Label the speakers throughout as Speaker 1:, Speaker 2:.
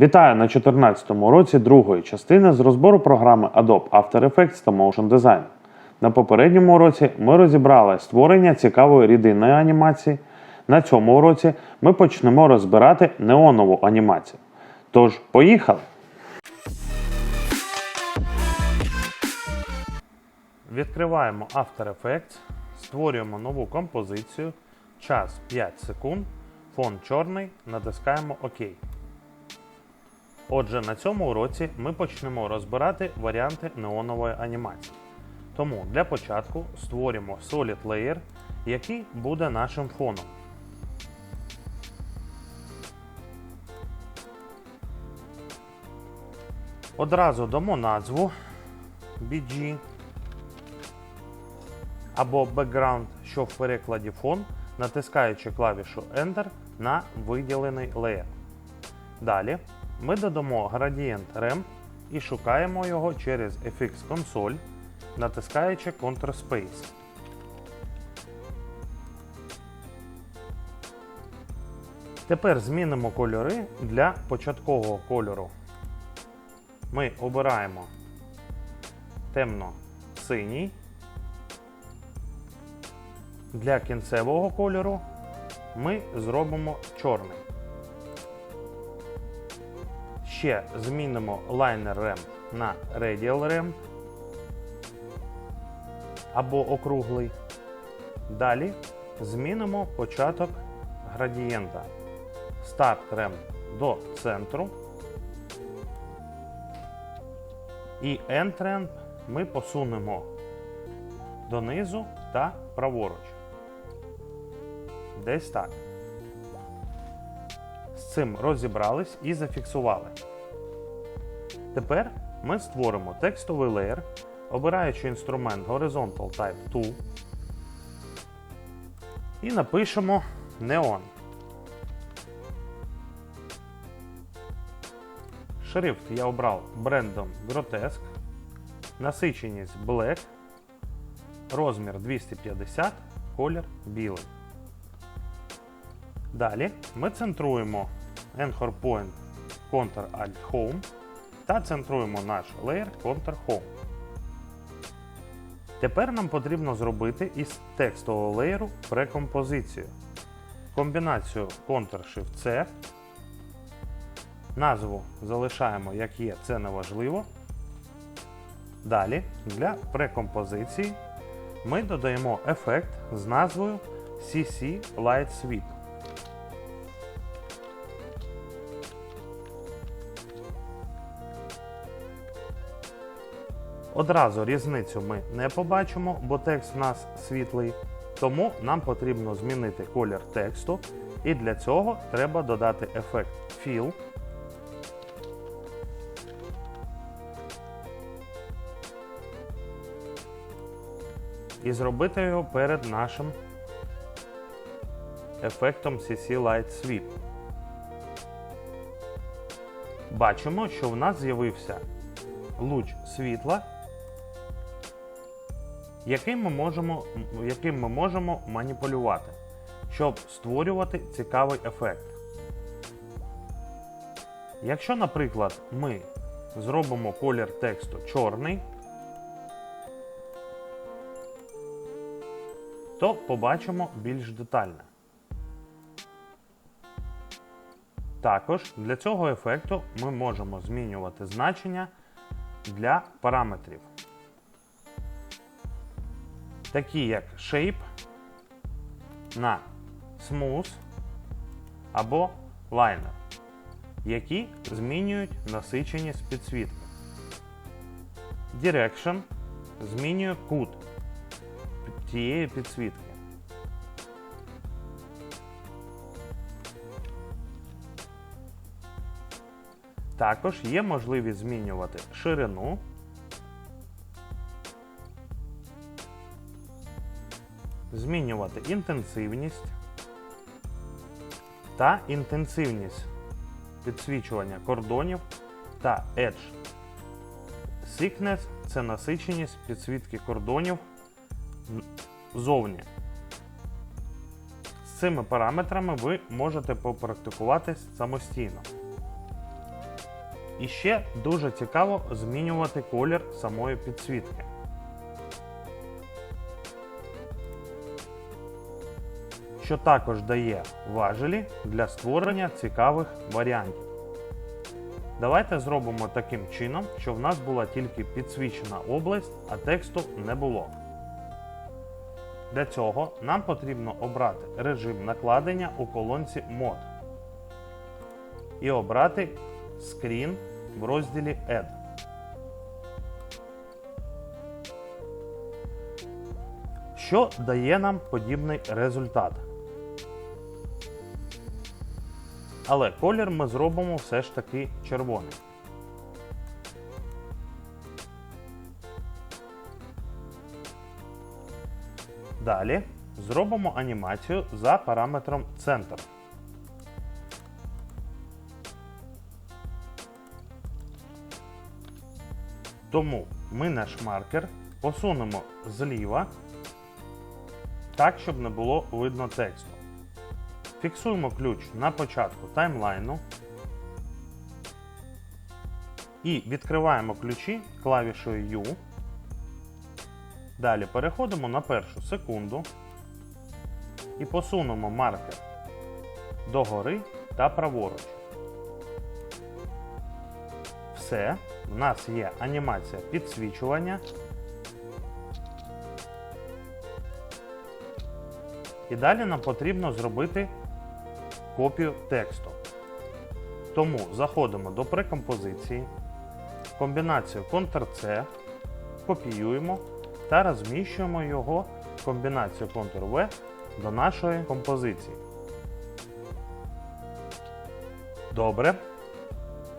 Speaker 1: Вітаю на 14 році другої частини з розбору програми Adobe After Effects та Motion Design. На попередньому уроці ми розібрали створення цікавої рідинної анімації. На цьому уроці ми почнемо розбирати неонову анімацію. Тож, поїхали! Відкриваємо After Effects, створюємо нову композицію, час 5 секунд, фон чорний, натискаємо ОК. Отже, на цьому уроці ми почнемо розбирати варіанти неонової анімації. Тому для початку створимо Solid Layer, який буде нашим фоном. Одразу дамо назву BG або Background, що в перекладі фон, натискаючи клавішу Enter на виділений леєр. Далі ми додамо градієнт REM і шукаємо його через FX консоль, натискаючи Ctrl-Space. Тепер змінимо кольори для початкового кольору. Ми обираємо темно-синій. Для кінцевого кольору ми зробимо чорний. Ще змінимо Liner Ramp на Radial Ramp або округлий. Далі змінимо початок градієнта Start Ramp до центру. І End Ramp ми посунемо донизу та праворуч. Десь так. З цим розібрались і зафіксували. Тепер ми створимо текстовий леєр, обираючи інструмент Horizontal Type Tool і напишемо Neon. Шрифт я обрав брендом Grotesque, насиченість Black, розмір 250, колір білий. Далі ми центруємо Anchor Point Ctrl-Alt Home та центруємо наш леєр Ctrl-Home. Тепер нам потрібно зробити із текстового леєру прекомпозицію. Комбінацію Ctrl-Shift-C. Назву залишаємо як є, це не важливо. Далі для прекомпозиції ми додаємо ефект з назвою CC Light Sweep. Одразу різницю ми не побачимо, бо текст у нас світлий, тому нам потрібно змінити колір тексту, і для цього треба додати ефект Fill. І зробити його перед нашим ефектом CC Light Sweep. Бачимо, що в нас з'явився луч світла, яким ми можемо, яким ми можемо маніпулювати, щоб створювати цікавий ефект. Якщо, наприклад, ми зробимо колір тексту чорний, то побачимо більш детально. Також для цього ефекту ми можемо змінювати значення для параметрів, такі як Shape на Smooth або Liner, які змінюють насиченість підсвітки. Direction змінює кут тієї підсвітки. Також є можливість змінювати ширину, змінювати інтенсивність та інтенсивність підсвічування кордонів та Edge. Thickness – це насиченість підсвітки кордонів зовні. З цими параметрами ви можете попрактикуватись самостійно. І ще дуже цікаво змінювати колір самої підсвітки. Що також дає важелі для створення цікавих варіантів. Давайте зробимо таким чином, щоб в нас була тільки підсвічена область, а тексту не було. Для цього нам потрібно обрати режим накладення у колонці Мод і обрати Screen в розділі Add. Що дає нам подібний результат? Але колір ми зробимо все ж таки червоний. Далі зробимо анімацію за параметром центр. Тому ми наш маркер посунемо зліва так, щоб не було видно тексту. Фіксуємо ключ на початку таймлайну і відкриваємо ключі клавішою U. Далі переходимо на першу секунду і посунемо маркер догори та праворуч. Все, в нас є анімація підсвічування. І далі нам потрібно зробити копію тексту. Тому заходимо до прекомпозиції, комбінацію Ctrl-C, копіюємо та розміщуємо його комбінацію Ctrl-V до нашої композиції. Добре.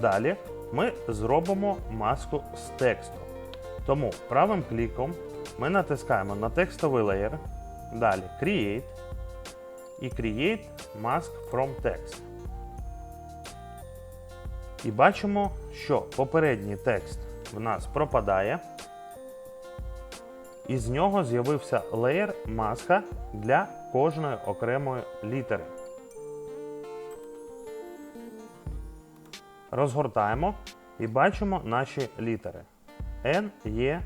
Speaker 1: Далі ми зробимо маску з тексту. Тому правим кліком ми натискаємо на текстовий леєр, далі Create і Create Mask from Text. І бачимо, що попередній текст в нас пропадає. І з нього з'явився леєр маска для кожної окремої літери. Розгортаємо і бачимо наші літери N, E,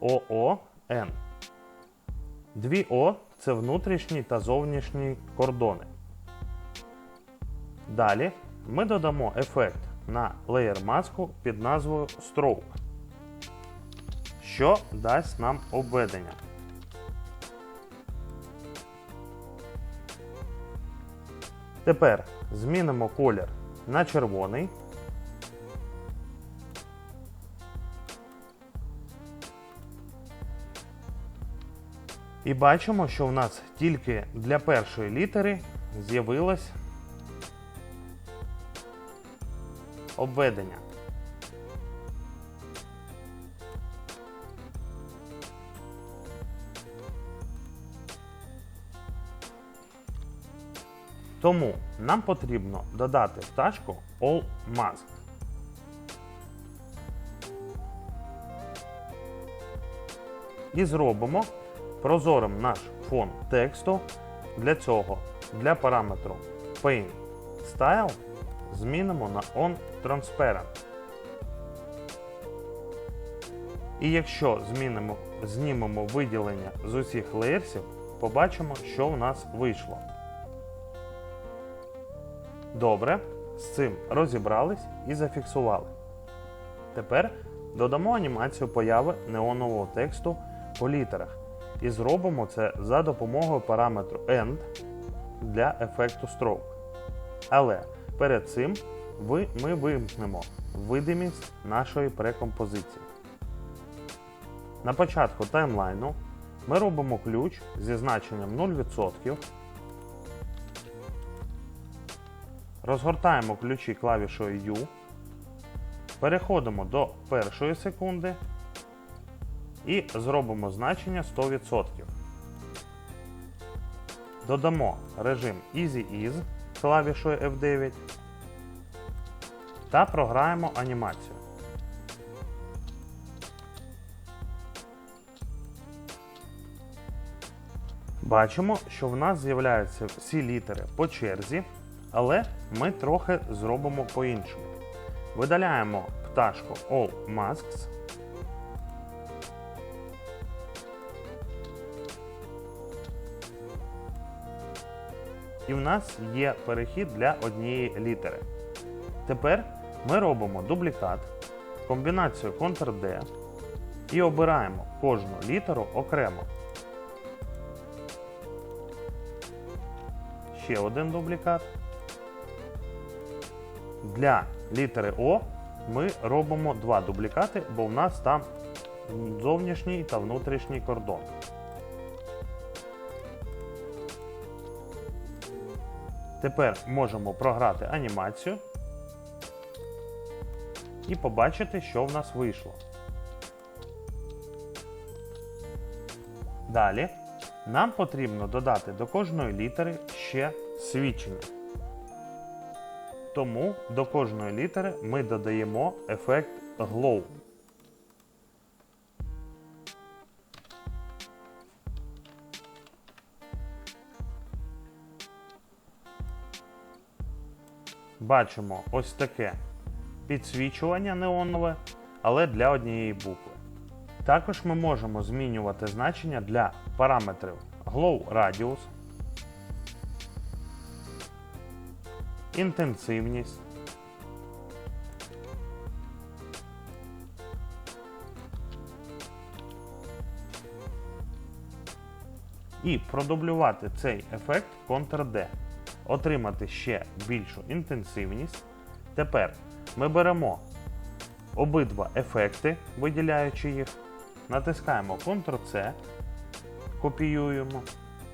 Speaker 1: O, O, N. Дві О це внутрішні та зовнішні кордони. Далі ми додамо ефект на леєр маску під назвою Stroke, що дасть нам обведення. Тепер змінимо колір на червоний. І бачимо, що в нас тільки для першої літери з'явилось обведення. Тому нам потрібно додати в тачку All Mask. І зробимо прозорим наш фон тексту. Для цього для параметру Paint Style змінимо на On Transparent. І якщо змінимо, знімемо виділення з усіх леєрсів, побачимо, що в нас вийшло. Добре, з цим розібрались і зафіксували. Тепер додамо анімацію появи неонового тексту по літерах. І зробимо це за допомогою параметру End для ефекту Stroke. Але перед цим ви, ми вимкнемо видимість нашої прекомпозиції. На початку таймлайну ми робимо ключ зі значенням 0%. Розгортаємо ключі клавішою U. Переходимо до першої секунди і зробимо значення 100%. Додамо режим Easy Ease клавішою F9 та програємо анімацію. Бачимо, що в нас з'являються всі літери по черзі, але ми трохи зробимо по-іншому. Видаляємо пташку All Masks. І в нас є перехід для однієї літери. Тепер ми робимо дублікат, комбінацію Ctrl-D і обираємо кожну літеру окремо. Ще один дублікат. Для літери О ми робимо два дублікати, бо в нас там зовнішній та внутрішній кордон. Тепер можемо програти анімацію і побачити, що в нас вийшло. Далі нам потрібно додати до кожної літери ще свідчення. Тому до кожної літери ми додаємо ефект Glow. Бачимо ось таке підсвічування неонове, але для однієї букви. Також ми можемо змінювати значення для параметрів Glow Radius, інтенсивність, і продублювати цей ефект Ctrl-D, отримати ще більшу інтенсивність. Тепер ми беремо обидва ефекти, виділяючи їх, натискаємо Ctrl-C, копіюємо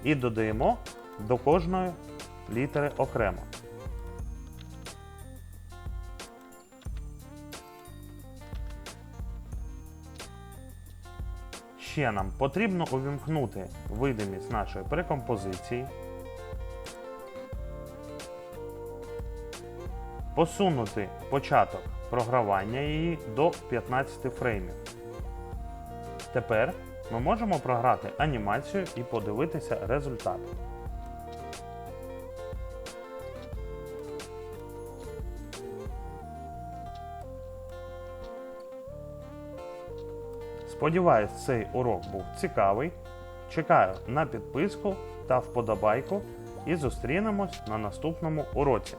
Speaker 1: і додаємо до кожної літери окремо. Ще нам потрібно увімкнути видимість нашої прекомпозиції, посунути початок програвання її до 15 фреймів. Тепер ми можемо програти анімацію і подивитися результат. Сподіваюсь, цей урок був цікавий. Чекаю на підписку та вподобайку і зустрінемось на наступному уроці.